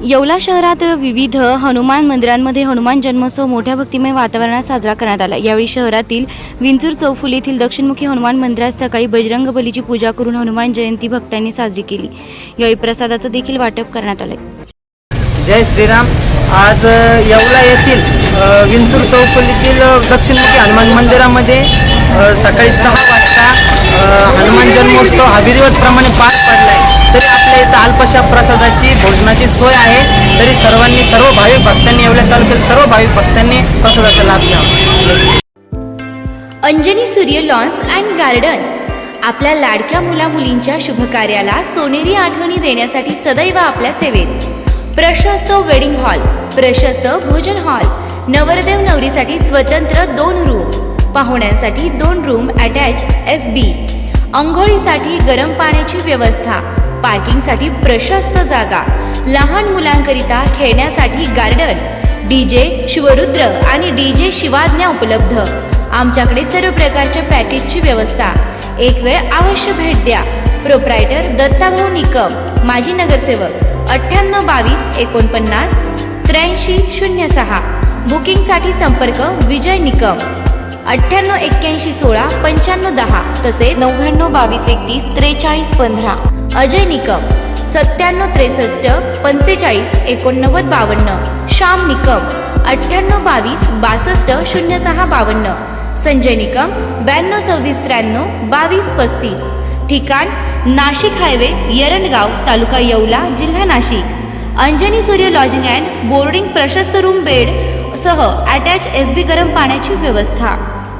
येवला शहरात विविध हनुमान मंदिरांमध्ये हनुमान जन्मोत्सव मोठ्या भक्तिमय वातावरणात साजरा करण्यात आला. यावेळी शहरातील विंचूर चौफुल येथील दक्षिणमुखी हनुमान मंदिरात सकाळी बजरंग बलीची पूजा करून हनुमान जयंती भक्तांनी साजरी केली. यावेळी प्रसादाचं देखील वाटप करण्यात आलं जय श्रीराम. आज येवला येथील विंचूर चौफुलीतील येथील दक्षिणमुखी हनुमान मंदिरामध्ये सकाळी सहा वाजता हनुमान जन्मोत्सव हा विधिवतप्रमाणे पार पडला आहे तरी आपल्या इथं अल्पशा प्रसादाची भोजनाची सोय आहे. तरी सर्वांनी सर्व भाविक भक्तांनी एवढ्या तालुक्यातील सर्व भाविक भक्तांनी प्रसादाचा लाभ घ्यावा. अंजनी सूर्य लॉन्स अँड गार्डन. आपल्या लाडक्या मुला मुलींच्या शुभकार्याला सोनेरी आठवणी देण्यासाठी सदैव आपल्या सेवेत. प्रशस्त वेडिंग हॉल प्रशस्त भोजन हॉल नवरदेव नवरीसाठी स्वतंत्र दोन रूम पाहुण्यांसाठी दोन रूम अटॅच एस बी अंघोळीसाठी गरम पाण्याची व्यवस्था पार्किंगसाठी प्रशस्त जागा. लहान मुलांकरिता खेळण्यासाठी गार्डन. डीजे शिवरुद्र आणि डीजे शिवाज्ञा उपलब्ध. आमच्याकडे सर्व प्रकारच्या पॅकेजची व्यवस्था. एक वेळ अवश्य भेट द्या. प्रोप्रायटर दत्ताभाऊ निकम माजी नगरसेवक अठ्ठ्याण्णव बावीस एकोणपन्नास त्र्याऐंशी शून्य सहा. बुकिंगसाठी संपर्क विजय निकम. अठ्ठ्याण्णव एक्क्याऐंशी सोळा पंच्याण्णव दहा तसेच नव्याण्णव बावीस एकतीस त्रेचाळीस पंधरा. अजय निकम सत्त्याण्णव त्रेसष्ट पंचेचाळीस एकोणनव्वद बावन्न. श्याम निकम अठ्ठ्याण्णव बावीस बासष्ट शून्य सहा बावन्न. संजय निकम ब्याण्णव सव्वीस त्र्याण्णव बावीस पस्तीस. ठिकाण नाशिक हायवे यरणगाव तालुका येवला जिल्हा Nashik. Anjani Surya lodging and boarding प्रशस्त रूम बेड सह अटॅच एस बी गरम पाण्याची व्यवस्था.